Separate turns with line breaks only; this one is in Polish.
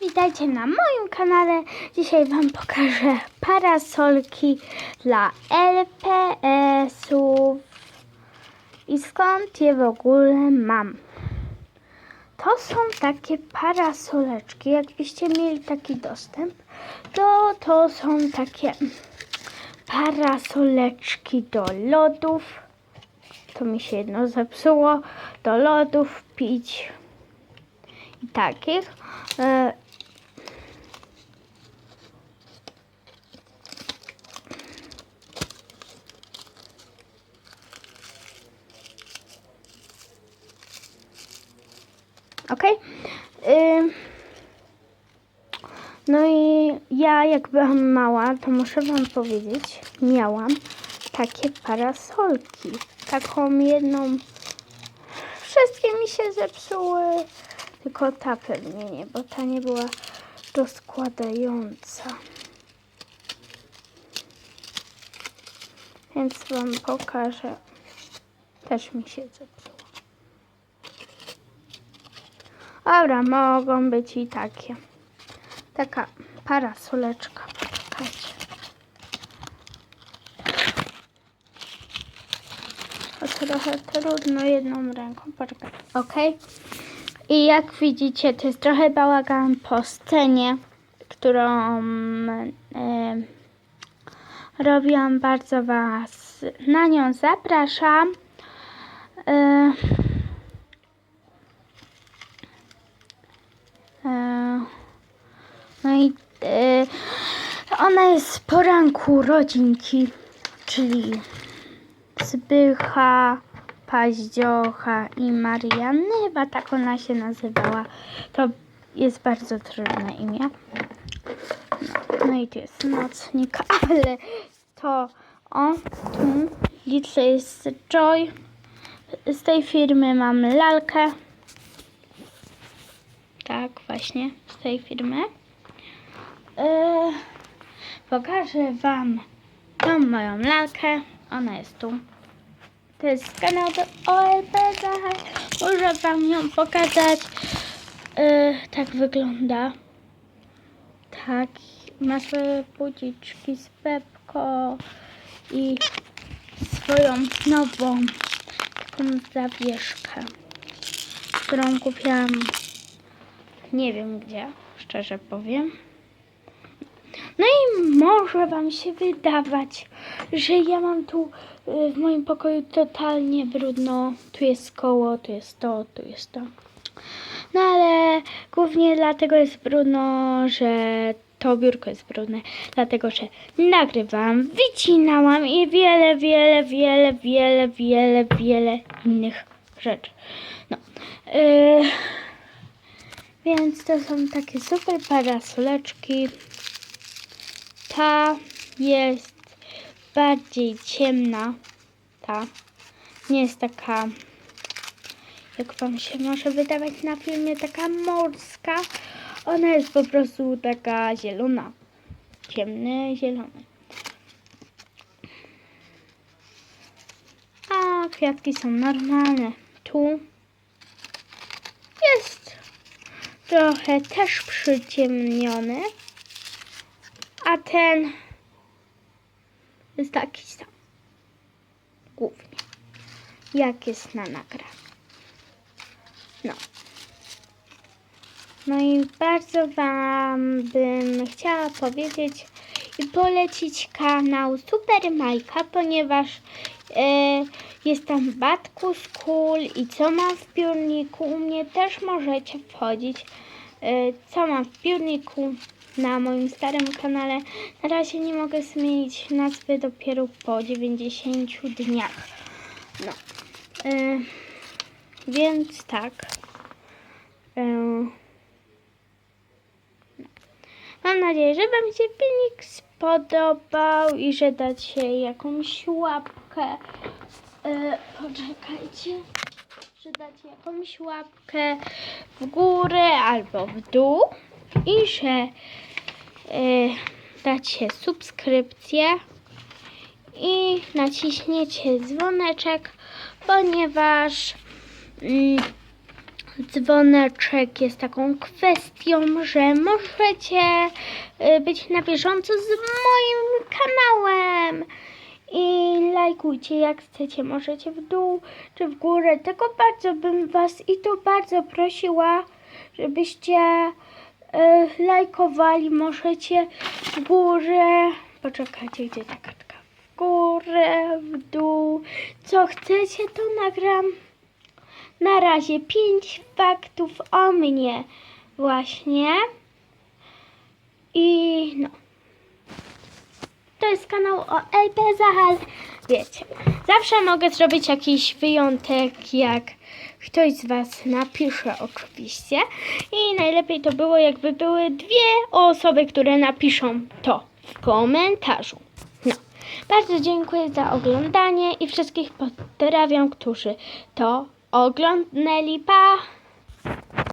Witajcie na moim kanale. Dzisiaj Wam pokażę parasolki dla LPS-ów i skąd je w ogóle mam. To są takie parasoleczki. Jakbyście mieli taki dostęp, to to są takie parasoleczki do lodów. To mi się jedno zepsuło. Do lodów pić i takich. Ok. No i ja jak byłam mała, to muszę wam powiedzieć, miałam takie parasolki. Taką jedną. Wszystkie mi się zepsuły. Tylko ta pewnie nie, bo ta nie była rozkładająca. Więc wam pokażę. Też mi się zepsuło. Dobra, mogą być i takie. Taka parasoleczka. Poczekajcie. To trochę trudno jedną ręką. Poczekaj. Ok. I jak widzicie, to jest trochę bałagan po scenie, którą robiłam. Bardzo Was na nią zapraszam. E, No i e, ona jest z poranku rodzinki, czyli Zbycha, Paździocha i Marianny, chyba tak ona się nazywała. To jest bardzo trudne imię. No, no i tu jest nocnik, ale to o, tu liczę jest Joy. Z tej firmy mam lalkę. Tak, właśnie z tej firmy. Yy, pokażę Wam tą moją lalkę. Ona jest tu. To jest kanał do OLP. Muszę Wam ją pokazać. Yy, tak wygląda. Tak. Ma swoje budziczki z Pepko i swoją nową taką zawieszkę, którą kupiłam nie wiem gdzie, szczerze powiem. No i może Wam się wydawać, że ja mam tu y, w moim pokoju totalnie brudno. Tu jest koło, tu jest to, tu jest to. No ale głównie dlatego jest brudno, że to biurko jest brudne. Dlatego, że nagrywam, wycinałam i wiele, wiele, wiele, wiele, wiele, wiele innych rzeczy. No. Yy... Więc to są takie super parasoleczki. Ta jest bardziej ciemna. Ta nie jest taka, jak wam się może wydawać na filmie, taka morska. Ona jest po prostu taka zielona. Ciemny, zielony. A kwiatki są normalne. Tu jest trochę też przyciemniony, a ten jest taki sam. Głównie. Jak jest na nagraniu. No. No i bardzo Wam bym chciała powiedzieć i polecić kanał Super Majka, ponieważ e, jest tam Batkus Cool i co mam w piórniku. U mnie też możecie wchodzić. E, co mam w piórniku na moim starym kanale. Na razie nie mogę zmienić nazwy dopiero po 90 dniach. No. E, więc tak. E, Mam nadzieję, że Wam się filmik spodobał i że dacie jakąś łapkę. E, poczekajcie. Że dacie jakąś łapkę w górę albo w dół i że e, dacie subskrypcję i naciśniecie dzwoneczek, ponieważ mm, dzwoneczek jest taką kwestią, że możecie y, być na bieżąco z moim kanałem. I lajkujcie jak chcecie, możecie w dół czy w górę. Tylko bardzo bym was i to bardzo prosiła, żebyście lajkowali. Możecie w górę. Poczekajcie, gdzie ta kartka? W górę, w dół. Co chcecie, to nagram. Na razie pięć faktów o mnie właśnie. I no. To jest kanał o LP Zahal. Wiecie, zawsze mogę zrobić jakiś wyjątek, jak ktoś z Was napisze oczywiście. I najlepiej to było, jakby były dwie osoby, które napiszą to w komentarzu. No. Bardzo dziękuję za oglądanie i wszystkich pozdrawiam, którzy to oglądnęli. Pa!